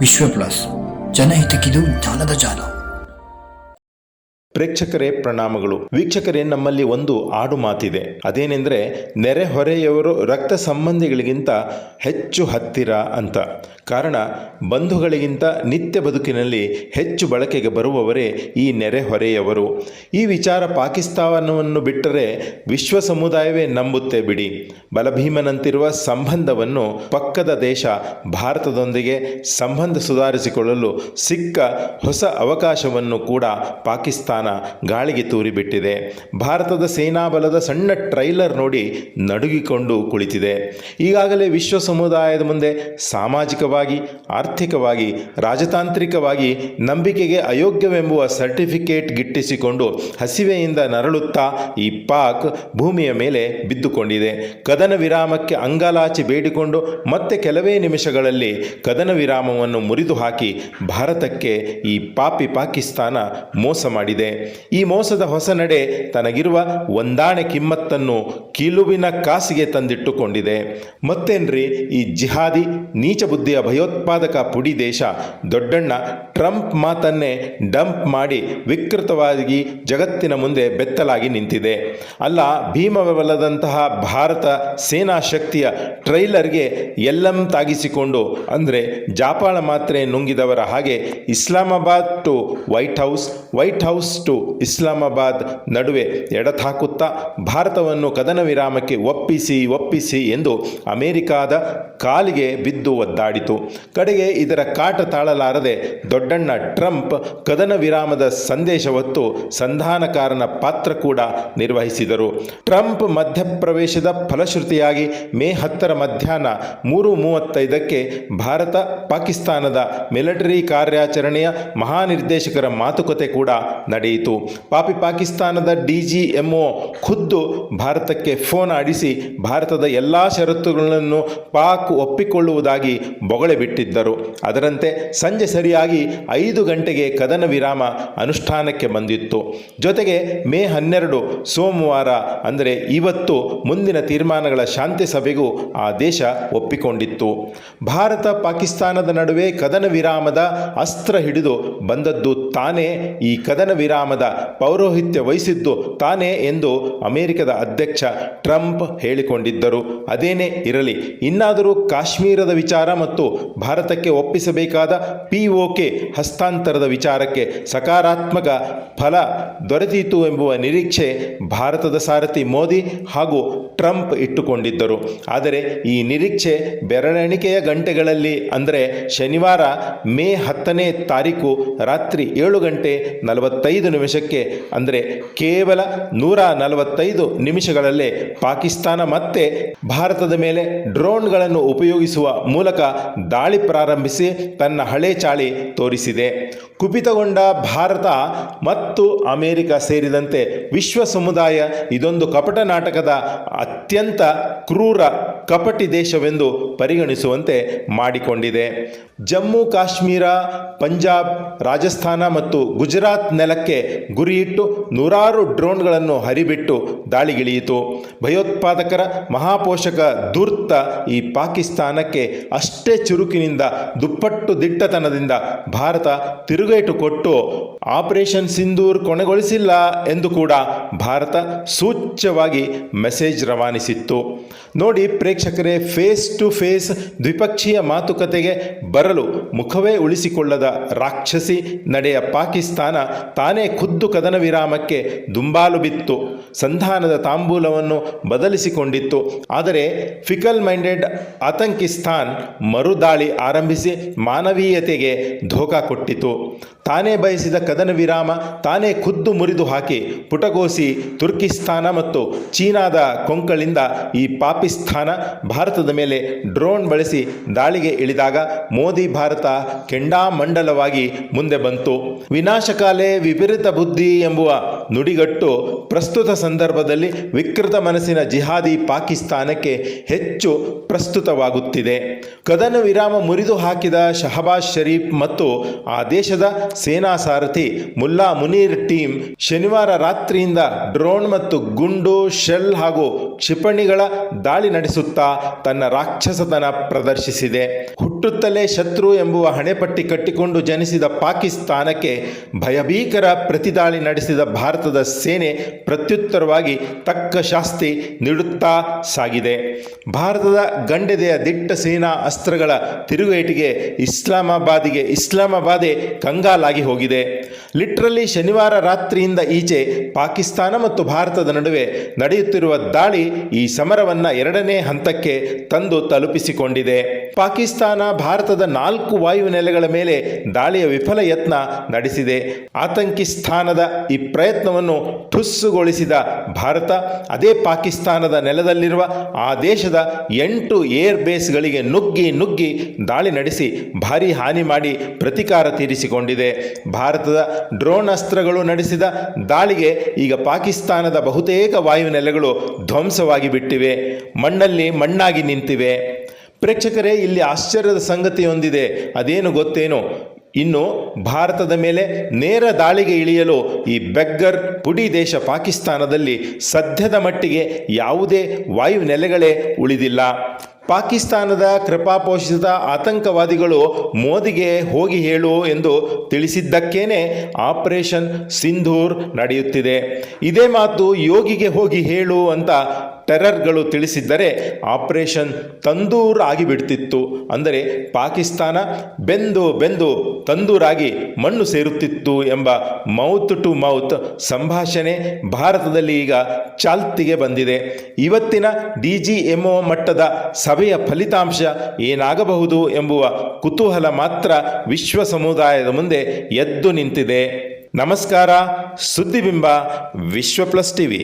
ವಿಶ್ವ ಪ್ಲಸ್ ಜನಹಿತಕ್ಕಿದು ಜ್ಞಾನದ ಜಾಲ. ಪ್ರೇಕ್ಷಕರೇ ಪ್ರಣಾಮಗಳು. ವೀಕ್ಷಕರೇ, ನಮ್ಮಲ್ಲಿ ಒಂದು ಆಡು ಮಾತಿದೆ. ಅದೇನೆಂದರೆ ನೆರೆಹೊರೆಯವರು ರಕ್ತ ಸಂಬಂಧಿಗಳಿಗಿಂತ ಹೆಚ್ಚು ಹತ್ತಿರ ಅಂತ. ಕಾರಣ, ಬಂಧುಗಳಿಗಿಂತ ನಿತ್ಯ ಬದುಕಿನಲ್ಲಿ ಹೆಚ್ಚು ಬಳಕೆಗೆ ಬರುವವರೇ ಈ ನೆರೆಹೊರೆಯವರು ಈ ವಿಚಾರ ಪಾಕಿಸ್ತಾನವನ್ನು ಬಿಟ್ಟರೆ ವಿಶ್ವ ಸಮುದಾಯವೇ ನಂಬುತ್ತೆ ಬಿಡಿ. ಬಲಭೀಮನಂತಿರುವ ಸಂಬಂಧವನ್ನು ಪಕ್ಕದ ದೇಶ ಭಾರತದೊಂದಿಗೆ ಸಂಬಂಧ ಸುಧಾರಿಸಿಕೊಳ್ಳಲು ಸಿಕ್ಕ ಹೊಸ ಅವಕಾಶವನ್ನು ಕೂಡ ಪಾಕಿಸ್ತಾನ ಗಾಳಿಗೆ ತೂರಿಬಿಟ್ಟಿದೆ. ಭಾರತದ ಸೇನಾಬಲದ ಸಣ್ಣ ಟ್ರೈಲರ್ ನೋಡಿ ನಡುಗಿಕೊಂಡು ಕುಳಿತಿದೆ. ಈಗಾಗಲೇ ವಿಶ್ವ ಸಮುದಾಯದ ಮುಂದೆ ಸಾಮಾಜಿಕವಾಗಿ, ಆರ್ಥಿಕವಾಗಿ, ರಾಜತಾಂತ್ರಿಕವಾಗಿ ನಂಬಿಕೆಗೆ ಅಯೋಗ್ಯವೆಂಬುವ ಸರ್ಟಿಫಿಕೇಟ್ ಗಿಟ್ಟಿಸಿಕೊಂಡು ಹಸಿವೆಯಿಂದ ನರಳುತ್ತಾ ಈ ಪಾಕ್ ಭೂಮಿಯ ಮೇಲೆ ಬಿದ್ದುಕೊಂಡಿದೆ. ಕದನ ವಿರಾಮಕ್ಕೆ ಅಂಗಲಾಚಿ ಬೇಡಿಕೊಂಡು ಮತ್ತೆ ಕೆಲವೇ ನಿಮಿಷಗಳಲ್ಲಿ ಕದನ ವಿರಾಮವನ್ನು ಮುರಿದು ಹಾಕಿ ಭಾರತಕ್ಕೆ ಈ ಪಾಪಿ ಪಾಕಿಸ್ತಾನ ಮೋಸ ಮಾಡಿದೆ. ಈ ಮೋಸದ ಹೊಸ ನಡೆ ತನಗಿರುವ ಒಂದಾಣೆ ಕಿಮ್ಮತ್ತನ್ನು ಕಿಲುವಿನ ಕಾಸಿಗೆ ತಂದಿಟ್ಟುಕೊಂಡಿದೆ. ಮತ್ತೇನ್ರಿ, ಈ ಜಿಹಾದಿ, ನೀಚ ಬುದ್ಧಿಯ ಭಯೋತ್ಪಾದಕ ಪುಡಿ ದೇಶ ದೊಡ್ಡಣ್ಣ ಟ್ರಂಪ್ ಮಾತನ್ನೇ ಡಂಪ್ ಮಾಡಿ ವಿಕೃತವಾಗಿ ಜಗತ್ತಿನ ಮುಂದೆ ಬೆತ್ತಲಾಗಿ ನಿಂತಿದೆ. ಅಲ್ಲ, ಭೀಮವಲ್ಲದಂತಹ ಭಾರತ ಸೇನಾ ಶಕ್ತಿಯ ಟ್ರೈಲರ್ಗೆ ಎಲ್ಲಂ ತಾಗಿಸಿಕೊಂಡು, ಅಂದರೆ ಜಾಪಾಳ ಮಾತ್ರೆ ನುಂಗಿದವರ ಹಾಗೆ Islamabad to White House White House Islamabad ನಡುವೆ ಎಡತಾಕುತ್ತಾ ಭಾರತವನ್ನು ಕದನ ವಿರಾಮಕ್ಕೆ ಒಪ್ಪಿಸಿ ಒಪ್ಪಿಸಿ ಎಂದು ಅಮೆರಿಕಾದ ಕಾಲಿಗೆ ಬಿದ್ದು ಒದ್ದಾಡಿತು. ಕಡೆಗೆ ಇದರ ಕಾಟ ತಾಳಲಾರದೆ ದೊಡ್ಡಣ್ಣ ಟ್ರಂಪ್ ಕದನ ವಿರಾಮದ ಸಂದೇಶ ಹೊತ್ತು ಸಂಧಾನಕಾರನ ಪಾತ್ರ ಕೂಡ ನಿರ್ವಹಿಸಿದರು. ಟ್ರಂಪ್ ಮಧ್ಯಪ್ರವೇಶದ ಫಲಶ್ರುತಿಯಾಗಿ ಮೇ ಹತ್ತರ ಮಧ್ಯಾಹ್ನ ಮೂರು ಮೂವತ್ತೈದಕ್ಕೆ ಭಾರತ, ಪಾಕಿಸ್ತಾನದ ಮಿಲಿಟರಿ ಕಾರ್ಯಾಚರಣೆಯ ಮಹಾನಿರ್ದೇಶಕರ ಮಾತುಕತೆ ಕೂಡ ನಡೆಯಿತು. ಪಾಪಿ ಪಾಕಿಸ್ತಾನದ ಡಿ ಖುದ್ದು ಭಾರತಕ್ಕೆ ಫೋನ್ ಆಡಿಸಿ ಭಾರತದ ಎಲ್ಲ ಷರತ್ತುಗಳನ್ನು ಪಾಕ್ ಒಪ್ಪಿಕೊಳ್ಳುವುದಾಗಿ ಬೊಗಳೆ ಬಿಟ್ಟಿದ್ದರು. ಅದರಂತೆ ಸಂಜೆ ಸರಿಯಾಗಿ ಐದು ಗಂಟೆಗೆ ಕದನ ವಿರಾಮ ಅನುಷ್ಠಾನಕ್ಕೆ ಬಂದಿತ್ತು. ಜೊತೆಗೆ ಮೇ ಹನ್ನೆರಡು ಸೋಮವಾರ ಅಂದರೆ ಇವತ್ತು ಮುಂದಿನ ತೀರ್ಮಾನಗಳ ಶಾಂತಿ ಸಭೆಗೂ ಆ ದೇಶ ಒಪ್ಪಿಕೊಂಡಿತ್ತು. ಭಾರತ ಪಾಕಿಸ್ತಾನದ ನಡುವೆ ಕದನ ವಿರಾಮದ ಅಸ್ತ್ರ ಹಿಡಿದು ಬಂದದ್ದು ತಾನೇ ಈ ಕದನ ಪೌರೋಹಿತ್ಯ ವಹಿಸಿದ್ದು ತಾನೇ ಎಂದು ಅಮೆರಿಕದ ಅಧ್ಯಕ್ಷ ಟ್ರಂಪ್ ಹೇಳಿಕೊಂಡಿದ್ದರು. ಅದೇನೇ ಇರಲಿ, ಇನ್ನಾದರೂ ಕಾಶ್ಮೀರದ ವಿಚಾರ ಮತ್ತು ಭಾರತಕ್ಕೆ ಒಪ್ಪಿಸಬೇಕಾದ ಪಿಒಕೆ ಹಸ್ತಾಂತರದ ವಿಚಾರಕ್ಕೆ ಸಕಾರಾತ್ಮಕ ಫಲ ದೊರೆತೀತು ಎಂಬುವ ನಿರೀಕ್ಷೆ ಭಾರತದ ಸಾರಥಿ ಮೋದಿ ಹಾಗೂ ಟ್ರಂಪ್ ಇಟ್ಟುಕೊಂಡಿದ್ದರು. ಆದರೆ ಈ ನಿರೀಕ್ಷೆ ಬೆರಳೆಣಿಕೆಯ ಗಂಟೆಗಳಲ್ಲಿ, ಅಂದರೆ ಶನಿವಾರ ಮೇ ಹತ್ತನೇ ತಾರೀಕು ರಾತ್ರಿ ಏಳು ಗಂಟೆ ನಲವತ್ತೈದು ನಿಮಿಷಕ್ಕೆ ಅಂದರೆ ಕೇವಲ ನೂರ ನಲವತ್ತೈದು ನಿಮಿಷಗಳಲ್ಲೇ ಪಾಕಿಸ್ತಾನ ಮತ್ತೆ ಭಾರತದ ಮೇಲೆ ಡ್ರೋನ್ಗಳನ್ನು ಉಪಯೋಗಿಸುವ ಮೂಲಕ ದಾಳಿ ಪ್ರಾರಂಭಿಸಿ ತನ್ನ ಹಳೆ ಚಾಳಿ ತೋರಿಸಿದೆ. ಕುಪಿತಗೊಂಡ ಭಾರತ ಮತ್ತು ಅಮೆರಿಕ ಸೇರಿದಂತೆ ವಿಶ್ವ ಸಮುದಾಯ ಇದೊಂದು ಕಪಟ ನಾಟಕದ ಅತ್ಯಂತ ಕ್ರೂರ ಕಪಟಿ ದೇಶವೆಂದು ಪರಿಗಣಿಸುವಂತೆ ಮಾಡಿಕೊಂಡಿದೆ. ಜಮ್ಮು ಕಾಶ್ಮೀರ, ಪಂಜಾಬ್, ರಾಜಸ್ಥಾನ ಮತ್ತು ಗುಜರಾತ್ ನೆಲಕ್ಕೆ ಗುರಿಯಿಟ್ಟು ನೂರಾರು ಡ್ರೋನ್ಗಳನ್ನು ಹರಿಬಿಟ್ಟು ದಾಳಿಗಿಳಿಯಿತು. ಭಯೋತ್ಪಾದಕರ ಮಹಾಪೋಷಕ ಧೂರ್ತ ಈ ಪಾಕಿಸ್ತಾನಕ್ಕೆ ಅಷ್ಟೇ ಚುರುಕಿನಿಂದ ದುಪ್ಪಟ್ಟು ದಿಟ್ಟತನದಿಂದ ಭಾರತ ತಿರುಗೇಟು ಕೊಟ್ಟು ಆಪರೇಷನ್ ಸಿಂಧೂರ್ ಕೊನೆಗೊಳಿಸಿಲ್ಲ ಎಂದು ಕೂಡ ಭಾರತ ಸೂಚ್ಯವಾಗಿ ಮೆಸೇಜ್ ರವಾನಿಸಿತ್ತು. ನೋಡಿ ಪ್ರೇಕ್ಷಕರೇ ಫೇಸ್ ಟು ಫೇಸ್ ದ್ವಿಪಕ್ಷೀಯ ಮಾತುಕತೆಗೆ ಬರಲು ಮುಖವೇ ಉಳಿಸಿಕೊಳ್ಳದ ರಾಕ್ಷಸಿ ನಡೆಯ ಪಾಕಿಸ್ತಾನ ತಾನೇ ಖುದ್ದು ಕದನ ವಿರಾಮಕ್ಕೆ ದುಂಬಾಲು ಬಿತ್ತು. ಸಂಧಾನದ ತಾಂಬೂಲವನ್ನು ಬದಲಿಸಿಕೊಂಡಿತ್ತು. ಆದರೆ ಫಿಕಲ್ ಮೈಂಡೆಡ್ ಆತಂಕಿಸ್ತಾನ್ ಮರುದಾಳಿ ಆರಂಭಿಸಿ ಮಾನವೀಯತೆಗೆ ಧೋಕಾ ಕೊಟ್ಟಿತು. ತಾನೇ ಬಯಸಿದ ಕದನ ವಿರಾಮ ತಾನೇ ಖುದ್ದು ಮುರಿದು ಹಾಕಿ ಪುಟಗೋಸಿ ತುರ್ಕಿಸ್ತಾನ ಮತ್ತು ಚೀನಾದ ಕೊಂಕಳಿಂದ ಈ ಪಾಕಿಸ್ತಾನ ಭಾರತದ ಮೇಲೆ ಡ್ರೋನ್ ಬಳಸಿ ದಾಳಿಗೆ ಇಳಿದಾಗ ಮೋದಿ ಭಾರತ ಕೆಂಡಾಮಂಡಲವಾಗಿ ಮುಂದೆ ಬಂತು. ವಿನಾಶಕಾಲೆ ವಿಪರೀತ ಬುದ್ಧಿ ಎಂಬುವ ನುಡಿಗಟ್ಟು ಪ್ರಸ್ತುತ ಸಂದರ್ಭದಲ್ಲಿ ವಿಕೃತ ಮನಸ್ಸಿನ ಜಿಹಾದಿ ಪಾಕಿಸ್ತಾನಕ್ಕೆ ಹೆಚ್ಚು ಪ್ರಸ್ತುತವಾಗುತ್ತಿದೆ. ಕದನ ವಿರಾಮ ಮುರಿದು ಹಾಕಿದ ಶಹಬಾಜ್ ಶರೀಫ್ ಮತ್ತು ಆ ದೇಶದ ಸೇನಾ ಸಾರಥಿ ಮುಲ್ಲಾ ಮುನೀರ್ ಟೀಮ್ ಶನಿವಾರ ರಾತ್ರಿಯಿಂದ ಡ್ರೋನ್ ಮತ್ತು ಗುಂಡು, ಶೆಲ್ ಹಾಗೂ ಕ್ಷಿಪಣಿಗಳ ದಾಳಿ ನಡೆಸುತ್ತಾ ತನ್ನ ರಾಕ್ಷಸತನ ಪ್ರದರ್ಶಿಸಿದೆ. ಹುಟ್ಟುತ್ತಲೇ ಶತ್ರು ಎಂಬುವ ಹಣೆಪಟ್ಟಿ ಕಟ್ಟಿಕೊಂಡು ಜನಿಸಿದ ಪಾಕಿಸ್ತಾನಕ್ಕೆ ಭಯಭೀಕರ ಪ್ರತಿದಾಳಿ ನಡೆಸಿದ ಭಾರತದ ಸೇನೆ ಪ್ರತ್ಯುತ್ತರವಾಗಿ ತಕ್ಕ ಶಾಸ್ತಿ ನೀಡುತ್ತಾ ಸಾಗಿದೆ. ಭಾರತದ ಗಂಡೆದೆಯ ದಿಟ್ಟ ಸೇನಾ ಅಸ್ತ್ರಗಳ ತಿರುಗೇಟಿಗೆ ಇಸ್ಲಾಮಾಬಾದಿಗೆ ಇಸ್ಲಾಮಾಬಾದೇ ಕಂಗಾಲಾಗಿ ಹೋಗಿದೆ. ಲಿಟ್ರಲಿ ಶನಿವಾರ ರಾತ್ರಿಯಿಂದ ಈಚೆ ಪಾಕಿಸ್ತಾನ ಮತ್ತು ಭಾರತದ ನಡುವೆ ನಡೆಯುತ್ತಿರುವ ದಾಳಿ ಈ ಸಮರವನ್ನು ಎರಡನೇ ಹಂತಕ್ಕೆ ತಂದು ತಲುಪಿಸಿಕೊಂಡಿದೆ. ಪಾಕಿಸ್ತಾನ ಭಾರತದ ನಾಲ್ಕು ವಾಯುನೆಲೆಗಳ ಮೇಲೆ ದಾಳಿಯ ವಿಫಲ ಯತ್ನ ನಡೆಸಿದೆ. ಆತಂಕಿಸ್ತಾನದ ಈ ಪ್ರಯತ್ನವನ್ನು ಠುಸ್ಸುಗೊಳಿಸಿದ ಭಾರತ, ಅದೇ ಪಾಕಿಸ್ತಾನದ ನೆಲದಲ್ಲಿರುವ ಆ ದೇಶದ ಎಂಟು ಏರ್ ಬೇಸ್ಗಳಿಗೆ ನುಗ್ಗಿ ನುಗ್ಗಿ ದಾಳಿ ನಡೆಸಿ ಭಾರಿ ಹಾನಿ ಮಾಡಿ ಪ್ರತಿಕಾರ ತೀರಿಸಿಕೊಂಡಿದೆ. ಭಾರತದ ಡ್ರೋನ್ ಅಸ್ತ್ರಗಳು ನಡೆಸಿದ ದಾಳಿಗೆ ಈಗ ಪಾಕಿಸ್ತಾನದ ಬಹುತೇಕ ವಾಯುನೆಲೆಗಳು ಧ್ವಂಸವಾಗಿ ಬಿಟ್ಟಿವೆ. ಮಣ್ಣಲ್ಲಿ ಮಣ್ಣಾಗಿ ನಿಂತಿವೆ. ಪ್ರೇಕ್ಷಕರೇ, ಇಲ್ಲಿ ಆಶ್ಚರ್ಯದ ಸಂಗತಿಯೊಂದಿದೆ ಅದೇನು ಗೊತ್ತೇನು? ಇನ್ನು ಭಾರತದ ಮೇಲೆ ನೇರ ದಾಳಿಗೆ ಇಳಿಯಲು ಈ ಬೆಗ್ಗರ್ ಪುಡಿ ದೇಶ ಪಾಕಿಸ್ತಾನದಲ್ಲಿ ಸದ್ಯದ ಮಟ್ಟಿಗೆ ಯಾವುದೇ ವಾಯು ನೆಲೆಗಳೇ ಉಳಿದಿಲ್ಲ. ಪಾಕಿಸ್ತಾನದ ಕೃಪಾಪೋಷಿತ ಆತಂಕವಾದಿಗಳು ಮೋದಿಗೆ ಹೋಗಿ ಹೇಳು ಎಂದು ತಿಳಿಸಿದ್ದಕ್ಕೇನೆ ಆಪರೇಷನ್ ಸಿಂಧೂರ್ ನಡೆಯುತ್ತಿದೆ. ಇದೇ ಮಾತು ಯೋಗಿಗೆ ಹೋಗಿ ಹೇಳು ಅಂತ ಟೆರರ್ಗಳು ತಿಳಿಸಿದ್ದರೆ ಆಪರೇಷನ್ ತಂದೂರ್ ಆಗಿಬಿಡ್ತಿತ್ತು. ಅಂದರೆ ಪಾಕಿಸ್ತಾನ ಬೆಂದು ಬೆಂದು ತಂದೂರಾಗಿ ಮಣ್ಣು ಸೇರುತ್ತಿತ್ತು ಎಂಬ ಮೌತ್ ಟು ಮೌತ್ ಸಂಭಾಷಣೆ ಭಾರತದಲ್ಲಿ ಈಗ ಚಾಲ್ತಿಗೆ ಬಂದಿದೆ. ಇವತ್ತಿನ ಡಿ ಜಿ ಎಂಒ ಮಟ್ಟದ ಸಭೆಯ ಫಲಿತಾಂಶ ಏನಾಗಬಹುದು ಎಂಬುವ ಕುತೂಹಲ ಮಾತ್ರ ವಿಶ್ವ ಸಮುದಾಯದ ಮುಂದೆ ಎದ್ದು ನಿಂತಿದೆ. ನಮಸ್ಕಾರ, ಸುದ್ದಿಬಿಂಬ, ವಿಶ್ವ ಪ್ಲಸ್ ಟಿವಿ.